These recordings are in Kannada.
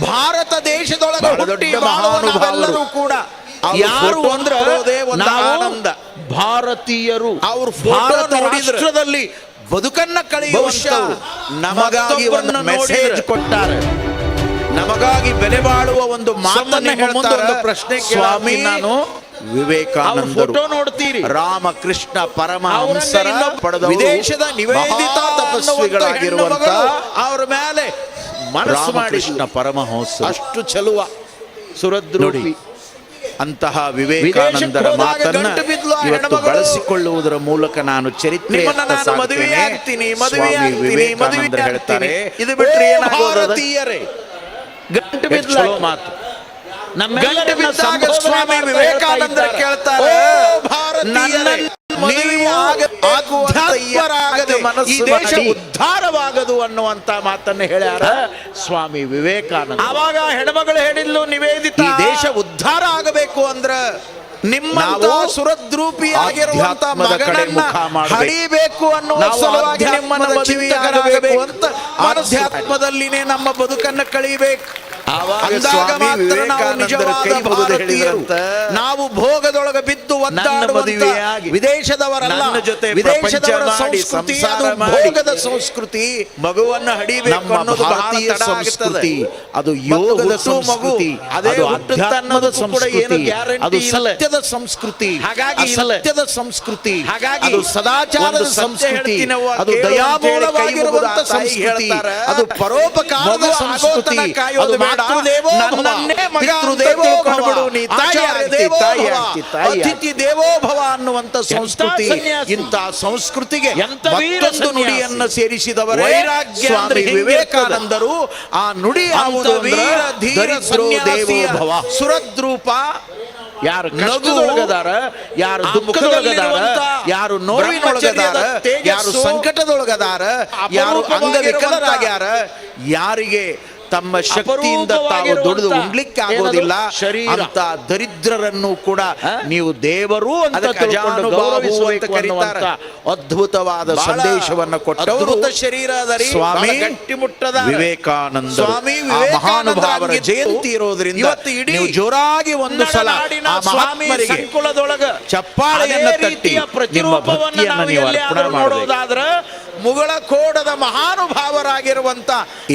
ಭಾರತ ದೇಶದೊಳಗೆ ಹುಟ್ಟಿ ಮಹಾನುಭಾವರು. ಕೂಡ ಯಾರು ಅಂದ್ರೆ ಆನಂದ. ಭಾರತೀಯರು. ಅವರು ಭಾರತ ರಾಷ್ಟ್ರದಲ್ಲಿ ಬದುಕನ್ನ ಕಳೆಯುವ ಬಹುಶಃ ನಮಗಾಗಿ ಒಂದು ಮೆಸೇಜ್ ಕೊಟ್ಟಾರೆ. ನಮಗಾಗಿ ಬೆಲೆ ಬಾಳುವ ಒಂದು ಮಾತನ್ನ ಹೇಳ್ತಾರೆ ಪ್ರಶ್ನೆ ಸ್ವಾಮಿ ನಾನು ವಿವೇಕಾನಂದ ವಿವೇಕಾನಂದರು. ಫೋಟೋ ನೋಡ್ತೀರಿ. ರಾಮಕೃಷ್ಣ ಪರಮಹಂಸರ ಪಡೆದ ವಿದೇಶದ ನಿವೇದಿತ ತಪಸ್ವಿಗಳಾಗಿರುವಂತ ಅವ್ರ ಮೇಲೆ ಮನಸ್ಸು ಮಾಡಿ ಪರಮಹಂಸ ಅಷ್ಟು ಚಲುವ. ಸುರದ್ರೋಡಿ ಅಂತಹ ವಿವೇಕಾನಂದರ ಮಾತನ್ನ ಇವತ್ತು. ಬಳಸಿಕೊಳ್ಳುವುದರ ಮೂಲಕ ನಾನು ಚರಿತ್ರೆ ವಿವೇಕಾನಂದರು ಹೇಳ್ತಾರೆ. ಇದು ಬಿಟ್ರೆ ಓ ಏನಾಗೋದು ಅದು? ಭಾರತೀಯರೇ. ಗಂಟು ಬಿದ್ದಲೋ ಮಾತು. ಗಂಟು ಬಿದ್ದಾಗ ಸ್ವಾಮಿ ವಿವೇಕಾನಂದರು ಕೇಳ್ತಾರೆ. ಈ ದೇಶ ಉದ್ಧಾರವಾಗದು ಅನ್ನುವಂತ ಮಾತನ್ನ ಹೇಳ್ಯಾರ ಸ್ವಾಮಿ ವಿವೇಕಾನಂದ. ಅವಾಗ ಹೆಣ್ಮಗಳು ಹೇಳಿದ್ಲು ನಿವೇದಿತ ಈ ದೇಶ ಉದ್ಧಾರ ಆಗಬೇಕು ಅಂದ್ರ ನಿಮ್ಮ ಸುರದ್ರೂಪಿ ಆಗಿರುವಂತ ಮಗನನ್ನ. ಹಡಿಬೇಕು ಅನ್ನುವ ನಾವು ಸಲುವಾಗಿ ನಿಮ್ಮನ್ನ ಅಧ್ಯಾತ್ಮದ ಮದುವೆ ಚಿಂತಕರಾಗಬೇಕು ಆಗಬೇಕು ಅಂತ ಆಧ್ಯಾತ್ಮದಲ್ಲಿನೇ ನಮ್ಮ ಬದುಕನ್ನ ಕಳಿಬೇಕು. ನಾವು ಭೋಗದೊಳಗೆ ಬಿದ್ದು ಮದುವೆಯಾಗಿ, ವಿದೇಶದವರಲ್ಲ. ಜೊತೆ ವಿದೇಶದವರ ಸಂಸ್ಕೃತಿ ಭೋಗದ ಸಂಸ್ಕೃತಿ. ಮಗುವನ್ನ ಹಡಿಬೇಕು ಅನ್ನೋದು ಭಾರತೀಯ ಸಂಸ್ಕೃತಿ ಅದು ಯೋಗದ ಸಂಸ್ಕೃತಿ ಅದೇ ಕೂಡ ಏನು ಸಂಸ್ಕೃತಿ ಅದು. ಸತ್ಯದ ಸಂಸ್ಕೃತಿ ಹಾಗಾಗಿ ಸತ್ಯದ ಸಂಸ್ಕೃತಿ ಹಾಗಾಗಿ ಅದು ಸದಾಚಾರದ ಸಂಸ್ಕೃತಿ ಅದು ದಯಾಮೂಲವಾಗಿರುವಂತ ಸಂಸ್ಕೃತಿ ಅದು ಪರೋಪಕಾರದ ಸಂಸ್ಕೃತಿ ಅದು ಅತಿಥಿ ದೇವೋಭವ ಅನ್ನುವಂತ ಸಂಸ್ಕೃತಿ ಇಂತಹ ಇಂಥ ಸಂಸ್ಕೃತಿಗೆ ಮತ್ತೊಂದು. ನುಡಿಯನ್ನ ಸೇರಿಸಿದವರೇ ವೈರಾಗ್ಯ ಸ್ವಾಮಿ ವಿವೇಕಾನಂದರು. ಆ ನುಡಿ ವೀರ ಧೀರ ದರಿದ್ರೋ ಭವ. ಸುರದ್ರೂಪ. ಯಾರು ನಗು, ಕಷ್ಟದೊಳಗದಾರ? ಯಾರು ದುಃಖದೊಳಗದಾರ? ಯಾರು ನೋವಿನೊಳಗದಾರ? ಯಾರು ಸಂಕಟದೊಳಗದಾರ? ಯಾರು ಅಂಗವಿಕಲರಾಗ್ಯಾರ? ಯಾರಿಗೆ ತಮ್ಮ ಶಕ್ತಿಯಿಂದ ತಾವು ದುಡಿದು ಉಣ್ಲಿಕ್ಕೆ ಆಗೋದಿಲ್ಲ. ಅಂತ ದರಿದ್ರರನ್ನು ಕೂಡ? ನೀವು ದೇವರು ಅಂತ ಅದ್ಭುತವಾದ ಸಂದೇಶವನ್ನು ಕೊಟ್ಟವರು ಅದ್ಭುತ ಶರೀರ ಸ್ವಾಮಿ ಗಟ್ಟಿಮುಟ್ಟದ. ವಿವೇಕಾನಂದ ಸ್ವಾಮಿ ಮಹಾನುಭಾವರ ಜಯಂತಿ ಇರೋದ್ರಿಂದ ಇವತ್ತು ಇಡೀ ಜೋರಾಗಿ ಒಂದು ಸಲ ಮಹಾತ್ಮರಿಗೆ ಚಪ್ಪಾಳೆಯನ್ನು ತಟ್ಟಿ ನಿಮ್ಮ ಪ್ರತಿರೂಪವನ್ನ ನೀವು ಅರ್ಪಣೆ ಮಾಡಬೇಕು. ನೋಡೋದಾದ್ರ ಮುಗಳ ಕೋಡದ ಮಹಾನುಭಾವರಾಗಿರುವಂತ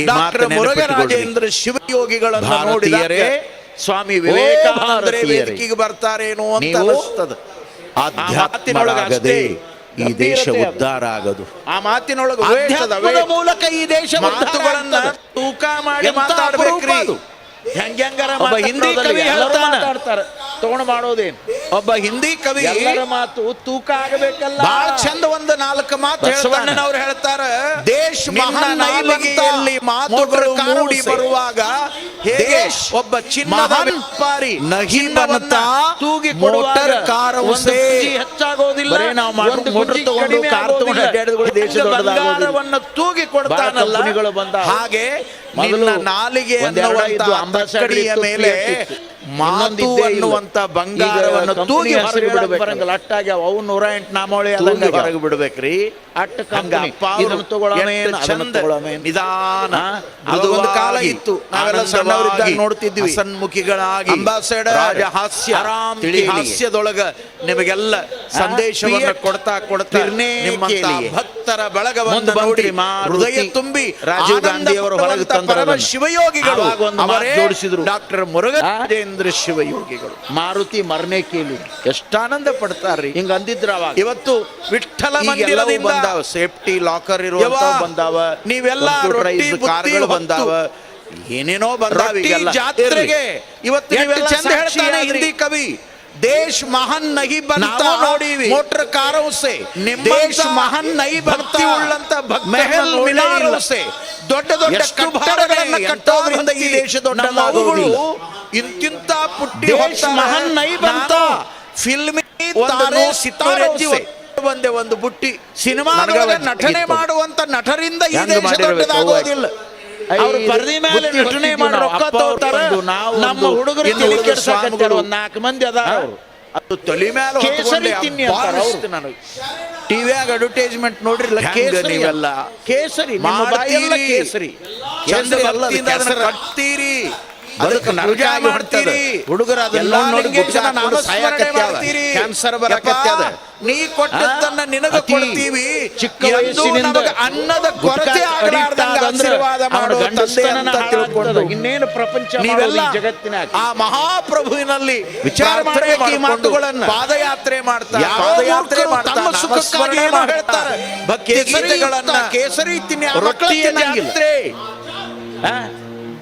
ಡಾಕ್ಟರ್ ಮುರುಘರಾಜೇಂದ್ರ ಶಿವಯೋಗಿಗಳನ್ನು ನೋಡಿದರೆ ಸ್ವಾಮಿ ವಿವೇಕಾನಂದರೇ ವೇದಿಕೆಗೆ ಬರ್ತಾರೇನೋ ಅಂತ ಅನಿಸ್ತದ ಈ ದೇಶ ಉದ್ಧಾರ ಆಗದು. ಆ ಮಾತಿನೊಳಗೆ ಮೂಲಕ ಈ ದೇಶ ಮಾತುಗಳನ್ನ ತೂಕ ಮಾಡಿ ಮಾತಾಡಬೇಕು ಮಾತಾಡ್ಬೇಕ್ರಿ. ಅದು. ಹೆಂಗ್ ಹೆಂಗಾರ ಒಬ್ಬ ಹಿಂದಿ ಕವಿ ಹೇಳ್ತಾನೆ. ಮಾತಾಡ್ತಾರೆ ಮಾಡೋದೇನು? ಒಬ್ಬ ಹಿಂದಿ ಕವಿ ಎಲ್ಲರ ಮಾತು ತೂಕ ಆಗಬೇಕಲ್ಲ. ಬಹಳ ಚಂದ ಒಂದು ನಾಲ್ಕು ಮಾತು ಹೇಳ್ತಾನೆ. ಬಸವಣ್ಣನವರು ಹೇಳ್ತಾರ ದೇಶ ಮಹಾನ್ ನಾಲಿಗೆಯಲ್ಲಿ ಮಾತುಗಳು ಮೂಡಿ ಬರುವಾಗ ಹೇಗೆ ಒಬ್ಬ ಚಿನ್ನದ ಪಾರಿ ವ್ಯಾಪಾರಿ ನಹಿ ಚಿನ್ನವನ್ನ ತೂಗಿ ಮೋಟರ್ ಕಾರು ಒಂದು ಸೇ ಹೆಚ್ಚಾಗೋದಿಲ್ಲ. ನಾವು ಮಾಡು- ಒಂದು ಮೋಟರ್ ತಗೊಂಡು ಕಾರ್ ತಗೊಂಡು. ಅಡ್ಡಾಡಿದ್ರೆ ದೇಶ ದೊಡ್ಡದಾಗೋದಿಲ್ಲ. ಬಂಗಾರವನ್ನ ತೂಗಿ ಕೊಡ್ತಾನಲ್ಲ. ಹಾಗೆ ನಿನ್ನ ನಾಲಿಗೆ ಅನ್ನುವಂತ ಮೇಲೆ. ಮಾತು ಅನ್ನುವಂತ ಬಂಗಾರವನ್ನು ತೂಗಿ ಹೊರಗೆ ಬರಂಗಿಲ್ಲ. ಅಟ್ಟಾಗ್ಯಾವ ಅವು ನೂರ ಎಂಟು ನಾಮೋಳಿ ಅದನ್ನ ಹೊರಗೆ ಬಿಡ್ಬೇಕ್ರಿ. ಅಟ್ಟ ಹಂಗ ಇದನ್ನು ಚಂದ ನಿಧಾನ ಅದು ಒಂದು ಕಾಲ ಇತ್ತು. ನಾವೆಲ್ಲ ಸಣ್ಣವರಿದ್ದಾಗ ನೋಡ್ತಿದ್ವಿ. ಹಸನ್ಮುಖಿಗಳಾಗಿ ಅಂಬಾಸಡರ್ ರಾಜಹಾಸ್ಯ ಆರಾಮ್ ತಿಳಿ ಹಾಸ್ಯದೊಳಗ ನಿಮಗೆಲ್ಲ ಸಂದೇಶವನ್ನ ಕೊಡ್ತಾ ಕೊಡ್ತಾ ಭಕ್ತ ನಿಮ್ಮಂತ ಕೇಳಿ. ಭಕ್ತರ ಬಳಗವನ್ನು ನೋಡಿ ಹೃದಯ ತುಂಬಿ ರಾಜೀವ್ ಗಾಂಧಿ ಅವರು ಹೊರಗೆ ತಂದ ಶಿವಯೋಗಿಗಳು ಜೋಡಿಸಿದ್ರು. ಡಾಕ್ಟರ್ ಮುರುಘರಾಜೇಂದ್ರ ಶಿವಯೋಗಿಗಳು. ಮಾರುತಿ ಮರನೇ ಕೇಳಿ. ಎಷ್ಟಾನಂದ ಆನಂದ ಪಡ್ತಾರ್ರಿ. ಹಿಂಗ ಅಂದಿದ್ರ ಅವಾಗ. ಇವತ್ತು ವಿಠಲ ಮಂದಿರದಿಂದ ಬಂದಾವ. ಸೇಫ್ಟಿ ಲಾಕರ್ ಇರುವ ಬಂದಾವ. ನೀವೆಲ್ಲ ರೊಟ್ಟಿ ಕಾರ್ಗಳು ಬಂದಾವ. ಏನೇನೋ ಬಂದಾವ ಜಾತ್ರೆಗೆ. ಇವತ್ತು ಚಂದ ಹೇಳ್ತಾನೆ ಹಿಂದಿ ಕವಿ. ದೇಶ್ ಮಹಾನ್ ನಹಿ ಬಂತ. ನಾವು ನೋಡೀವಿ. ಮೋಟರ್ ಕಾರೋ ಸೆ ನಿಮ್ಮಂತ ದೇಶ್ ಮಹಾನ್ ನಹಿ ಭಕ್ತಿ ಉಳ್ಳಂತ ಭಕ್ತರನ್ನ ಮೆಹಲ್ ನೋಡೇ ಮಿನಾರೋ ದೊಡ್ಡ ದೊಡ್ಡ ಕಟ್ಟಡಗಳನ್ನು ಕಟ್ಟೋದ್ರಿಂದ ಈ ದೇಶ ಅವುಗಳು ಇಂತಿಂತ ಪುಟ್ಟಿ ದೇಶ್. ಮಹಾನ್ ನಹಿ ಬಂತ. ಫಿಲ್ಮಿ ಒಂದು ತಾರೆ ನೂರು ಸಿತಾರೋ ಸೆ. ಬಂದೆ ಒಂದು ಬುಟ್ಟಿ. ಸಿನಿಮಾ ನಟನೆ ಮಾಡುವಂತ ನಟರಿಂದ ಈ ದೇಶ ಮಾಡಿರ್ಬೇಕು? ದೊಡ್ಡದಾಗೋದಿಲ್ಲ. ಅವ್ರು ಪರದಿ ಮೇಲೆ ನಟನೆ ಮಾಡಿ ರೊಕ್ಕ ತಗೋತಾರ. ನಮ್ಮ ಹುಡುಗರು ತಲೆ ಕೆಡ್ಸಕತ್ತಾರ ಒಂದ್ ನಾಲ್ಕು ಮಂದಿ ಅವ್ರು ಅದು ತಲೆ ಮೇಲೆ ಕೇಸರಿ ತಿನ್ನಿ ಅಂತಾರ ಅವ್ರು. ನನಗೆ. ಟಿವಿಯಾಗ ಅಡ್ವರ್ಟೈಸ್ಮೆಂಟ್ ನೋಡ್ರಿಲ್ಲ ಹೆಂಗ ಕೇಸರಿ ನೀವೆಲ್ಲ? ನೀವೆಲ್ಲ ಕೇಸರಿ ನಿಮ್ಮ ಕೇಸರಿ. ಚಂದ ಕೇಸರಿ. ಅದಕ್ಕೆ ನರಕ ಮಾಡ್ತೀರಿ ಹುಡುಗರ ಅದೆಲ್ಲ ನೋಡಿ ಸಾಯಕತ್ಯಾವ. ಮಾಡ್ತೀರಿ. ಕ್ಯಾನ್ಸರ್ ಬರಕತ್ಯಾದ ನೀ ಕೊಟ್ಟದ್ದನ್ನ ನಿನಗ ಕೊಡ್ತೀವಿ ಚಿಕ್ಕ ವಯಸ್ಸಿನಿಂದ ಅನ್ನದ ಕೊರತೆ ಆಗಲಾರ್ದಂಗ ಆಶೀರ್ವಾದ ಅವನ ಮಾಡೋ ತಂದೆ ಅಂತ ತಿಳ್ಕೊಂಡು ಇನ್ನೇನು ಪ್ರಪಂಚ ನೀವೆಲ್ಲ ಜಗತ್ತಿನ ಆ ಮಹಾಪ್ರಭುವಿನಲ್ಲಿ ವಿಚಾರ ಮಾಡಬೇಕು ಈ ಮಾತುಗಳನ್ನು. ಪಾದಯಾತ್ರೆ ಮಾಡ್ತಾರೆ ಪಾದಯಾತ್ರೆ ಮಾಡ್ತಾರೆ ಸುಖಕ್ಕಾಗಿ ಏನೋ ಹೇಳ್ತಾರೆ. ಭಕ್ತಿ ಕೇಸರಿ ಗೀತೆಗಳನ್ನ ಕೇಸರಿ ತಿನ್ನಿ ಆ ಮಕ್ಕಳು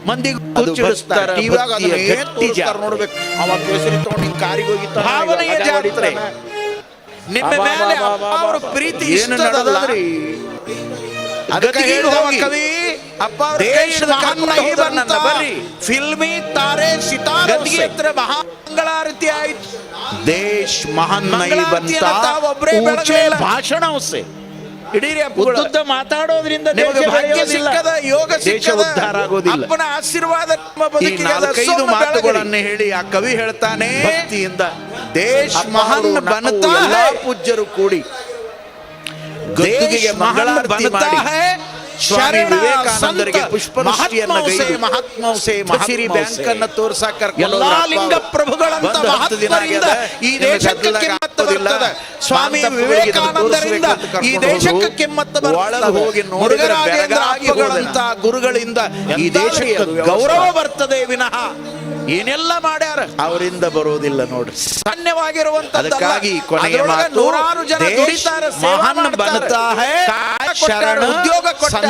ಮಂದಿಗೆ ಅದು ಹುಚ್ಚಿಡಿಸ್ತಾರೆ ಭಕ್ತರ ಟಿವಿಯಾಗ ಭಕ್ತಿಯ ಅದನ್ನ ಏನ್ ಗಟ್ಟಿ ತೋರಿಸ್ತಾರೆ ಜಾತ್ರೆ. ನೋಡ್ಬೇಕು ಅವ ಕೇಸರಿ ತಗೊಂಡು ಹಿಂಗ್ ಕಾರಿಗೆ ಹೋಗಿತ್ತಾನ, ಭಾವನೆಯ ಇವಾಗ ಜಾತ್ರೆ. ಹೊಡಿತಾನ. ನಿಮ್ಮ ಅಬ್ಬಾ, ಮೇಲೆ ಅಬ್ಬಾ, ಅಬ್ಬಾ, ಅವರ ಅಬ್ಬಾ. ಪ್ರೀತಿ ಏನು ಇಷ್ಟದಲ್ಲ ನಡೆದದ್ರಿ? ಅದಕ್ಕೆ ಗತಿಗೆ ಹೇಳಿದವ ಹೋಗಿ. ಕವಿ ಅಪ್ಪ ಅವ್ರ ಕೈ ದೇಶದ ಹಿಡ್ದು ಕರ್ಕೊಂಡು ಕಣ್ಣು ಹೋದರನ್ನ ಬಂತ. ಬರ್ರಿ ಫಿಲ್ಮಿ ತಾರೆ ಸಿತಾರ ಗತಿಗೆ. ಹತ್ರ ಮಹಾಮಂಗಳಾರತಿ ಆಯ್ತು ದೇಶ್ ಮಹಾನ್ ನೈ ಮಂಗಳಾರತಿಯನ್ನ ಬಂತ ತಾವೊಬ್ರೇ ಊಚೆ ಬೆಳಗ್ಲಿಲ್ಲ. ಹಿಡೀರಿ ಉದ್ದುದ್ದ ಮಾತಾಡೋದ್ರಿಂದ ಭಾಗ್ಯ ಸಿಕ್ಕದ ಯೋಗ ಸಿಕ್ಕದ ಉದ್ಧಾರ ಆಗೋದಿಲ್ಲ. ಅಪ್ಪನ ಆಶೀರ್ವಾದ ನಾಲ್ಕೈದು ಮಾತುಗಳನ್ನು ಹೇಳಿ ಆ ಕವಿ ಹೇಳ್ತಾನೆ ಭಕ್ತಿಯಿಂದ ದೇಶ ಮಹಾನ್ ಬನತಾ ಎಲ್ಲಾ ಪೂಜ್ಯರು ಕೂಡಿ ಗದ್ದುಗೆಗೆ ಮಂಗಳಾರತಿ ಮಾಡಿ. ಸ್ವಾಮಿ ವಿವೇಕಾನಂದರಿಗೆ ಪುಷ್ಪವೃಷ್ಟಿಯನ್ನ ಮಹಾತ್ಮೌಸೆ, ಕಚೇರಿ ಬ್ಯಾಂಕ್ ಅನ್ನ ತೋರ್ಸಾಕ ಎಲ್ಲಾ ಲಿಂಗ ಪ್ರಭುಗಳಂತ ದಿನ ಈ ದೇಶಕ್ಕೆ ಸ್ವಾಮಿ ವಿವೇಕಾನಂದರಿಂದ ಈ ದೇಶಕ್ಕೆ ಕೆಮ್ಮತ್ತ ಹೋಗಿ ಮುರುಘರಾಜೇಂದ್ರ ಗುರುಗಳಿಂದ ಈ ದೇಶಕ್ಕೆ ಗೌರವ ಬರ್ತದೆ ವಿನಃ. ಏನೆಲ್ಲ ಮಾಡ್ಯಾರ? ಅವರಿಂದ ಬರೋದಿಲ್ಲ ನೋಡ್ರಿ. ಅದಕ್ಕಾಗಿ ಮಾತು ನೂರಾರು ಜನ ದುಡಿತಾರೆ ಮಹಾನ್ ಶರಣ ಉದ್ಯೋಗ ಕೊಟ್ಟಾರ.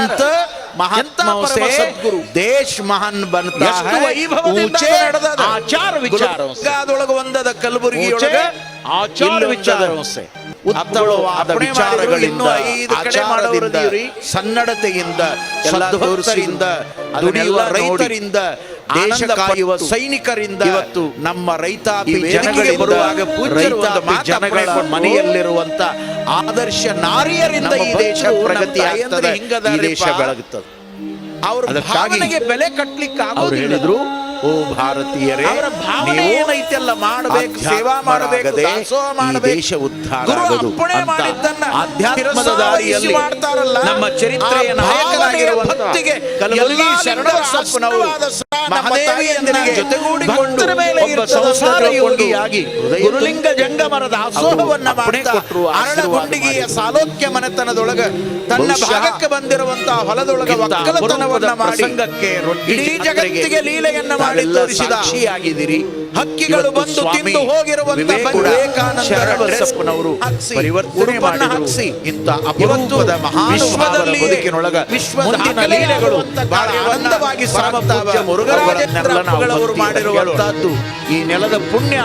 ಬನತಾ ಎಷ್ಟು ಹೈ. ವೈಭವದಿಂದ ಊಚೆ ನಡೆದದ. ಆಚಾರ ವಿಚಾರ ಗುಲ್ಬರ್ಗಾದೊಳಗ ಒಂದದ ಕಲಬುರಗಿಯೊಳಗ ಆಚಾರ ವಿಚಾರ. ಉತ್ತಮವಾದ ವಿಚಾರಗಳಿಂದ ಆಚಾರದಿಂದ ಸನ್ನಡತೆಯಿಂದ ಸದ್ಭಕ್ತರಿಂದ ದುಡಿಯುವ ರೈತರಿಂದ ದೇಶ ಕಾಯುವ ಸೈನಿಕರಿಂದ ಇವತ್ತು ನಮ್ಮ ರೈತಾಪಿ ಬರುವಾಗ ಜನಗಳ ಮನೆಯಲ್ಲಿರುವಂತ ಆದರ್ಶ ನಾರಿಯರಿಂದ ಈ ದೇಶ ಪ್ರಗತಿ ಆಗ್ತದೆ ಈ ದೇಶ ಬೆಳಗುತ್ತದೆ. ಅವ್ರ ಬೆಲೆ ಕಟ್ಟಲಿಕ್ಕೆ ಅವರು ಹೇಳಿದ್ರು ಓ ಭಾರತೀಯರೇ ನೀವು ಏನೈತೆಲ್ಲ ಮಾಡಬೇಕು ಸೇವಾ ಮಾಡಬೇಕು ದೇಶ ಉದ್ಧಾರ ಆಗದು ಆಧ್ಯಾತ್ಮದ ದಾರಿಯಲ್ಲಿ ನಮ್ಮ ಚರಿತ್ರೆಯ ಭಕ್ತಿಗೆ ಕಲಬುರಗಿ ಎಲ್ಲಾ ಶರಣಬಸಪ್ಪನವರು ಲಿಂಗದ ಶ್ರೀ ನಮ್ಮ ಜೊತೆಗೂಡಿಕೊಂಡು ಒಬ್ಬ ಸಂಸಾರ ಯೋಗಿಯಾಗಿ ಗುರುಲಿಂಗ ಜಂಗಮರ ದಾಸೋಹವನ್ನ ಮಾಡುತ್ತಾ ಅರಣಗುಂಡಿಗೆಯ ಸಾಲೋಕ್ಯ ಮನೆತನದೊಳಗ ತನ್ನ ಭಾಗಕ್ಕೆ ಬಂದಿರುವಂತಹ ಹೊಲದೊಳಗ ಇಂಥ ಒಕ್ಕಲತನವನ್ನ ಮಾಡಿ ಇಡೀ ಜಗತ್ತಿಗೆ ಲೀಲೆಯನ್ನ ಮಾಡಿ ತೋರಿಸಿದ ಸಾಕ್ಷಿಯಾಗಿದ್ದೀರಿ. ಹಕ್ಕಿಗಳು ಬಂದು ತಿಂದು ಹೋಗಿರುವಂತ ವಿವೇಕಾನಂದರ ಶರಣಬಸಪ್ಪನವರು ಪರಿವರ್ತನೆ ಇಂಥ ಅಪರೂಪದ ಬದುಕಿನೊಳಗ ವಿಶ್ವದ ಲೀಲೆಗಳು ಬಹಳ ಆನಂದವಾಗಿ ಮಾಡಿರುವಂತಹದ್ದು. ಈ ನೆಲದ ಪುಣ್ಯ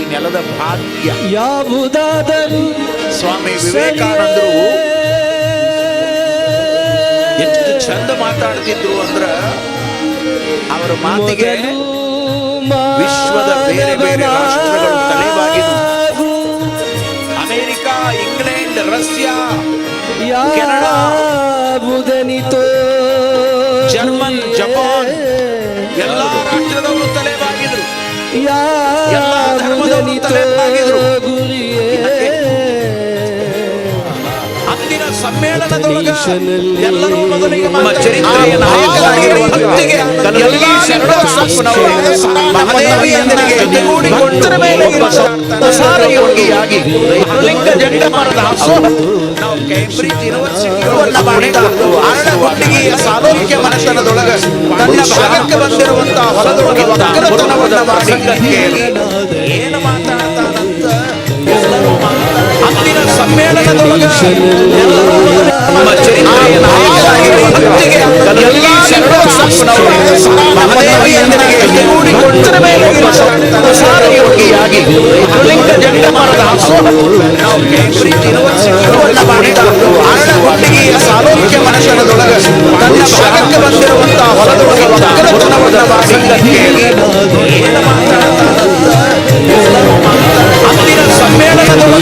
ಈ ನೆಲದ ಭಾಗ್ಯ ಯಾವುದಾದರೂ ಸ್ವಾಮಿ ವಿವೇಕಾನಂದರು ಎಷ್ಟು ಚಂದ ಮಾತಾಡ್ತಿದ್ರು ಅಂದ್ರ ಅವರ ಮಾತಿಗೆ ವಿಶ್ವದ ಬೇರೆ ಬೇರೆ ರಾಷ್ಟ್ರಗಳು ತಲೆಬಾಗಿದ್ವು. America England Russia Canada, German, Japan, ಎಲ್ಲ ರಾಷ್ಟ್ರದವರು ತಲೆಬಾಗಿದ್ರು ಎಲ್ಲ ಧರ್ಮದವರು ತಲೆಬಾಗಿದ್ರು. ಸಮ್ಮೇಳನದೊಳಗ ದೇಶದಲ್ಲಿ ಎಲ್ಲರೂ ಮೊದಲಿಗೆ ನಮ್ಮ ಮಾತಾಡಿ- ಚರಿತ್ರೆಯ ಆ ನಾಯಕರಾಗಿರುವ ಭಕ್ತಿಗೆ ಕಲಬುರಗಿ ಎಲ್ಲಾ ಶರಣಬಸಪ್ಪನವರು ಮಹಾದೇವಿಯೊಂದಿಗೆ ಜೊತೆಗೂಡಿಕೊಂಡು ಒಬ್ಬ ಸಂಸಾರ ಯೋಗಿಯಾಗಿ ಲಿಂಗ ಜಂಗಮರ ದಾಸೋಹ ನಾವು ಕೇಂಬ್ರಿಡ್ಜ್ ಯೂನಿವರ್ಸಿಟಿಯವನ್ನ ಮಾಡ್ತಾ ಅರಳಗುಂಡಿಗೆಯ ಸಾಲೋಕ್ಯ ಮನೆತನದೊಳಗ ತನ್ನ ಭಾಗಕ್ಕೆ ಬಂದಿರುವಂತಹ ಹೊಲದೊಳಗ ಒಕ್ಕಲತನವನ್ನ ಮಾಡಿ ಏನು ಮಾತಾಡ್ತಾನಂತ ಸಮ್ಮೇಳನದೊಳಗ ಎಲ್ಲರೂ ನಮ್ಮ ಚರಿತ್ರೆಯ ನಾಯಕರಾಗಿರುವ ಭಕ್ತಿಗೆ ಎಲ್ಲಾ ಶರಣಬಸಪ್ಪನವರು ಮಹಾದೇವಿಯೊಂದಿಗೆ ಜೊತೆಗೂಡಿಕೊಂಡು ಒಬ್ಬ ಸಂಸಾರ ಯೋಗಿಯಾಗಿ ಲಿಂಗ ಜಂಗಮರ ದಾಸೋಹ ನಾವು ಕೇಂಬ್ರಿಡ್ಜ್ ಯೂನಿವರ್ಸಿಟಿಯವನ್ನ ಮಾಡ್ತಾ ಅರಳಗುಂಡಿಗೆಯ ಸಾಲೋಕ್ಯ ಮನೆತನದೊಳಗ ತನ್ನ ಭಾಗಕ್ಕೆ ಬಂದಿರುವಂತಹ ಹೊಲದೊಳಗ ಒಕ್ಕಲತನವನ್ನ ಮಾಡಿ ಏನು ಮಾತಾಡ್ತಾನಂತ ಎಲ್ಲರೂ ಮಾತಾಡ್ತಾರೆ. ಅಂದಿನ ಸಮ್ಮೇಳನದೊಳಗ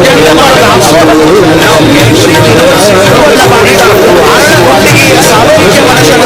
ಸಾಮಾಜಿಕ ಮನುಷ್ಯನ